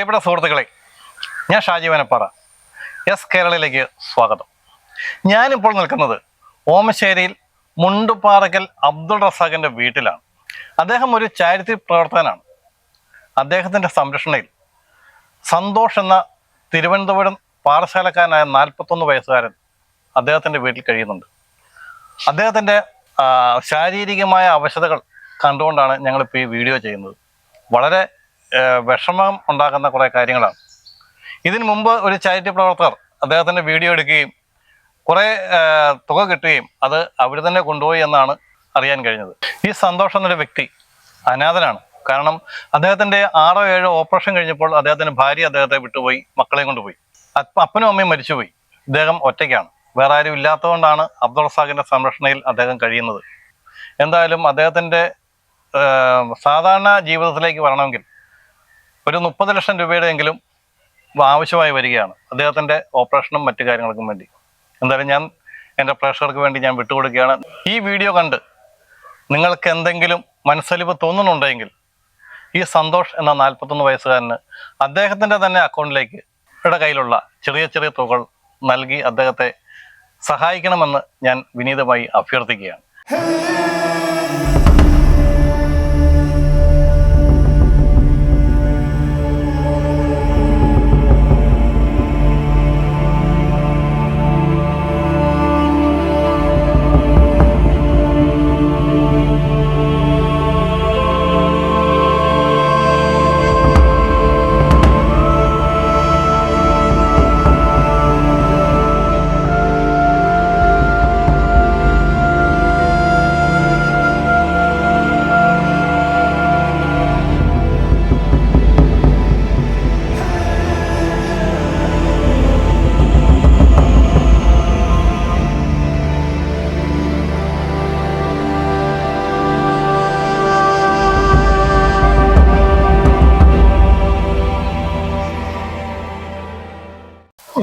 പ്രിയപ്പെട്ട സുഹൃത്തുക്കളെ ഞാൻ ഷാജി വനപ്പാറ. എസ് കേരളയിലേക്ക് സ്വാഗതം. ഞാനിപ്പോൾ നിൽക്കുന്നത് ഓമശ്ശേരിയിൽ മുണ്ടുപാറക്കൽ അബ്ദുൾ റസാഖിന്റെ വീട്ടിലാണ്. അദ്ദേഹം ഒരു ചാരിറ്റി പ്രവർത്തകനാണ്. അദ്ദേഹത്തിന്റെ സംരക്ഷണയിൽ സന്തോഷ് എന്ന തിരുവനന്തപുരം പാഠശാലക്കാരനായ നാൽപ്പത്തൊന്ന് വയസ്സുകാരൻ അദ്ദേഹത്തിന്റെ വീട്ടിൽ കഴിയുന്നുണ്ട്. അദ്ദേഹത്തിന്റെ ശാരീരികമായ അവശതകൾ കണ്ടുകൊണ്ടാണ് ഞങ്ങളിപ്പോൾ ഈ വീഡിയോ ചെയ്യുന്നത്. വളരെ വിഷമം ഉണ്ടാക്കുന്ന കുറേ കാര്യങ്ങളാണ്. ഇതിനു മുമ്പ് ഒരു ചാരിറ്റി പ്രവർത്തകർ അദ്ദേഹത്തിന്റെ വീഡിയോ എടുക്കുകയും കുറേ തുക കിട്ടുകയും അത് അവർ തന്നെ കൊണ്ടുപോയി എന്നാണ് അറിയാൻ കഴിഞ്ഞത്. ഈ സന്തോഷം എന്നൊരു വ്യക്തി അനാഥനാണ്. കാരണം അദ്ദേഹത്തിന്റെ ആറോ ഏഴോ ഓപ്പറേഷൻ കഴിഞ്ഞപ്പോൾ അദ്ദേഹത്തിന്റെ ഭാര്യ അദ്ദേഹത്തെ വിട്ടുപോയി മക്കളെയും കൊണ്ടുപോയി. അപ്പനും അമ്മയും മരിച്ചുപോയി. ഇദ്ദേഹം ഒറ്റയ്ക്കാണ്. വേറെ ആരും ഇല്ലാത്തതുകൊണ്ടാണ് അബ്ദുൾ സംരക്ഷണയിൽ അദ്ദേഹം കഴിയുന്നത്. എന്തായാലും അദ്ദേഹത്തിന്റെ സാധാരണ ജീവിതത്തിലേക്ക് വരണമെങ്കിൽ ഒരു മുപ്പത് ലക്ഷം രൂപയുടെയെങ്കിലും ആവശ്യമായി വരികയാണ്. അദ്ദേഹത്തിന്റെ ഓപ്പറേഷനും മറ്റു കാര്യങ്ങൾക്കും വേണ്ടി. എന്തായാലും ഞാൻ എന്റെ പ്രേക്ഷകർക്ക് വേണ്ടി ഞാൻ വിട്ടുകൊടുക്കുകയാണ്. ഈ വീഡിയോ കണ്ട് നിങ്ങൾക്ക് എന്തെങ്കിലും മനസ്സലിവ് തോന്നുന്നുണ്ടെങ്കിൽ ഈ സന്തോഷ് എന്ന നാൽപ്പത്തൊന്ന് വയസ്സുകാരന് അദ്ദേഹത്തിന്റെ തന്നെ അക്കൗണ്ടിലേക്ക് ഇവിടെ കയ്യിലുള്ള ചെറിയ ചെറിയ തുകൾ നൽകി അദ്ദേഹത്തെ സഹായിക്കണമെന്ന് ഞാൻ വിനീതമായി അഭ്യർത്ഥിക്കുകയാണ്.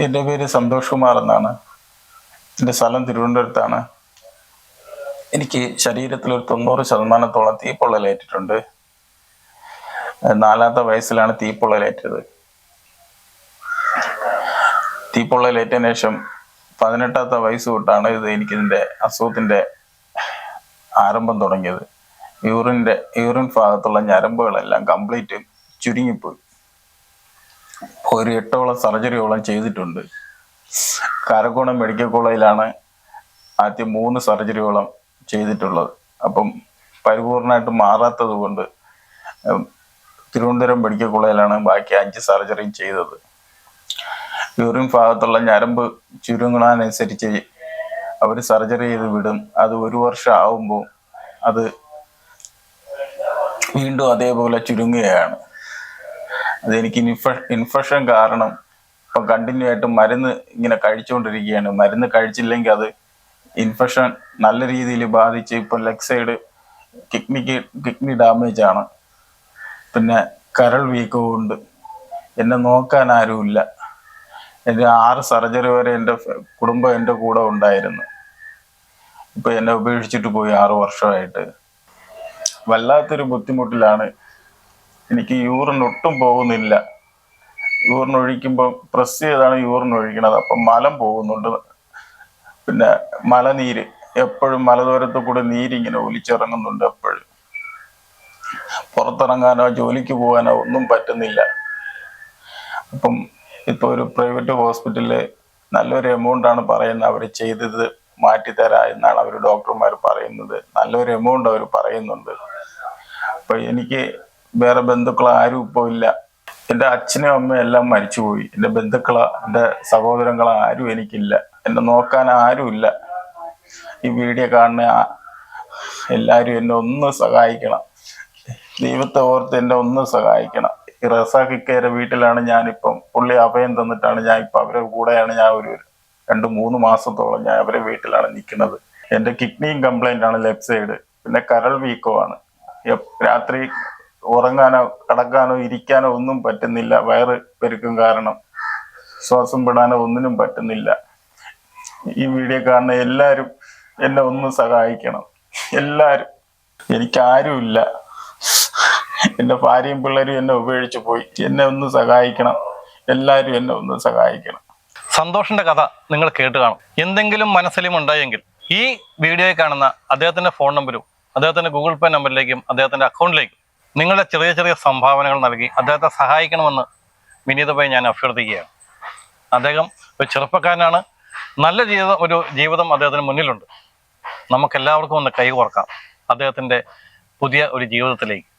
എന്റെ പേര് സന്തോഷ് കുമാർ എന്നാണ്. എന്റെ സ്ഥലം തിരുവനന്തപുരത്താണ്. എനിക്ക് ശരീരത്തിൽ ഒരു തൊണ്ണൂറ് ശതമാനത്തോളം തീപ്പൊള്ളലേറ്റിട്ടുണ്ട് നാലാമത്തെ വയസ്സിലാണ് തീപ്പൊള്ളലേറ്റത് തീപ്പൊള്ളലേറ്റതിന് ശേഷം പതിനെട്ടാമത്തെ വയസ്സ് തൊട്ടാണ് ഇത് എനിക്കിതിന്റെ അസുഖത്തിന്റെ ആരംഭം തുടങ്ങിയത്. യൂറിന്റെ യൂറിൻ ഭാഗത്തുള്ള ഞരമ്പുകളെല്ലാം കംപ്ലീറ്റ് ചുരുങ്ങിപ്പോയി. ഒരു എട്ടോളം സർജറിയോളം ചെയ്തിട്ടുണ്ട്. കാരക്കോണം മെഡിക്കൽ കോളേജിലാണ് ആദ്യം മൂന്ന് സർജറിയോളം ചെയ്തിട്ടുള്ളത്. അപ്പം പരിപൂർണമായിട്ട് മാറാത്തത് കൊണ്ട് തിരുവനന്തപുരം മെഡിക്കൽ കോളേജിലാണ് ബാക്കി അഞ്ച് സർജറിയും ചെയ്തത്. യൂറിൻ ഭാഗത്തുള്ള ഞരമ്പ് ചുരുങ്ങണനുസരിച്ച് അവർ സർജറി ചെയ്ത് വിടും. അത് ഒരു വർഷം ആവുമ്പോൾ അത് വീണ്ടും അതേപോലെ ചുരുങ്ങുകയാണ്. അതെനിക്ക് ഇൻഫ ഇൻഫെക്ഷൻ കാരണം ഇപ്പം കണ്ടിന്യൂ ആയിട്ട് മരുന്ന് ഇങ്ങനെ കഴിച്ചുകൊണ്ടിരിക്കുകയാണ് മരുന്ന് കഴിച്ചില്ലെങ്കിൽ അത് ഇൻഫെക്ഷൻ നല്ല രീതിയിൽ ബാധിച്ച് ഇപ്പം ലെഗ് സൈഡ് കിഡ്നിക്ക് കിഡ്നി ഡാമേജ് ആണ്. പിന്നെ കരൾ വീക്കവും ഉണ്ട് എന്നെ നോക്കാൻ ആരുമില്ല. എന്റെ ആറ് സർജറി വരെ എന്റെ കുടുംബം എന്റെ കൂടെ ഉണ്ടായിരുന്നു. ഇപ്പം എന്നെ ഉപേക്ഷിച്ചിട്ട് പോയി ആറ് വർഷമായിട്ട്. വല്ലാത്തൊരു ബുദ്ധിമുട്ടിലാണ് എനിക്ക് യൂറിൻ ഒട്ടും പോകുന്നില്ല. യൂറിൻ ഒഴിക്കുമ്പോൾ പ്രസ് ചെയ്താണ് യൂറിൻ ഒഴിക്കണത്. അപ്പം മലം പോകുന്നുണ്ട്. പിന്നെ മലനീര് എപ്പോഴും മലദൂരത്ത് കൂടെ നീരിങ്ങനെ ഒലിച്ചിറങ്ങുന്നുണ്ട് എപ്പോഴും. പുറത്തിറങ്ങാനോ ജോലിക്ക് പോകാനോ ഒന്നും പറ്റുന്നില്ല. അപ്പം ഇപ്പോൾ ഒരു പ്രൈവറ്റ് ഹോസ്പിറ്റലിൽ നല്ലൊരു എമൗണ്ട് ആണ് പറയുന്നത്. അവർ ചെയ്തത് മാറ്റിത്തരാ എന്നാണ് അവർ ഡോക്ടർമാർ പറയുന്നത്. നല്ലൊരു എമൗണ്ട് അവർ പറയുന്നുണ്ട്. അപ്പൊ എനിക്ക് വേറെ ബന്ധുക്കൾ ആരും ഇപ്പോൾ ഇല്ല. എന്റെ അച്ഛനും അമ്മയും എല്ലാം മരിച്ചുപോയി എന്റെ ബന്ധുക്കള എന്റെ സഹോദരങ്ങള ആരും എനിക്കില്ല. എന്നെ നോക്കാൻ ആരുമില്ല ഈ വീഡിയോ കാണുന്ന എല്ലാവരും എന്നെ ഒന്ന് സഹായിക്കണം. ദൈവത്തെ ഓർത്ത് എന്നെ ഒന്ന് സഹായിക്കണം. ഈ റസാഖിക്കയുടെ വീട്ടിലാണ് ഞാനിപ്പം. പുള്ളി അഭയം തന്നിട്ടാണ് ഞാൻ ഇപ്പം അവരുടെ കൂടെയാണ് ഞാൻ ഒരു രണ്ട് മൂന്ന് മാസത്തോളം ഞാൻ അവരെ വീട്ടിലാണ് നിൽക്കുന്നത്. എന്റെ കിഡ്നിയും കംപ്ലൈന്റ് ആണ് ലെഫ്റ്റ് സൈഡ്. പിന്നെ കരൾ വീക്കോ ആണ്. രാത്രി ഉറങ്ങാനോ കിടക്കാനോ ഇരിക്കാനോ ഒന്നും പറ്റുന്നില്ല. വയറ് പെരുക്കും കാരണം. ശ്വാസം വിടാനോ ഒന്നിനും പറ്റുന്നില്ല. ഈ വീഡിയോ കാണുന്ന എല്ലാവരും എന്നെ ഒന്ന് സഹായിക്കണം. എല്ലാവരും എനിക്കാരുമില്ല. എന്റെ ഭാര്യയും പിള്ളേരും എന്നെ ഉപേക്ഷിച്ചു പോയി. എന്നെ ഒന്ന് സഹായിക്കണം. എല്ലാവരും എന്നെ ഒന്ന് സഹായിക്കണം. സന്തോഷിന്റെ കഥ നിങ്ങൾ കേട്ട് കാണും. എന്തെങ്കിലും മനസ്സിലും ഉണ്ടായെങ്കിൽ ഈ വീഡിയോയിൽ കാണുന്ന അദ്ദേഹത്തിന്റെ ഫോൺ നമ്പരും അദ്ദേഹത്തിന്റെ ഗൂഗിൾ പേ നമ്പറിലേക്കും അദ്ദേഹത്തിന്റെ അക്കൗണ്ടിലേക്കും നിങ്ങളുടെ ചെറിയ ചെറിയ സംഭാവനകൾ നൽകി അദ്ദേഹത്തെ സഹായിക്കണമെന്ന് വിനീതമായി ഞാൻ അഭ്യർത്ഥിക്കുകയാണ്. അദ്ദേഹം ഒരു ചെറുപ്പക്കാരനാണ്. നല്ല ജീവിതം ഒരു ജീവിതം അദ്ദേഹത്തിന് മുന്നിലുണ്ട്. നമുക്കെല്ലാവർക്കും ഒന്ന് കൈ കോർക്കാം അദ്ദേഹത്തിന്റെ പുതിയ ഒരു ജീവിതത്തിലേക്ക്.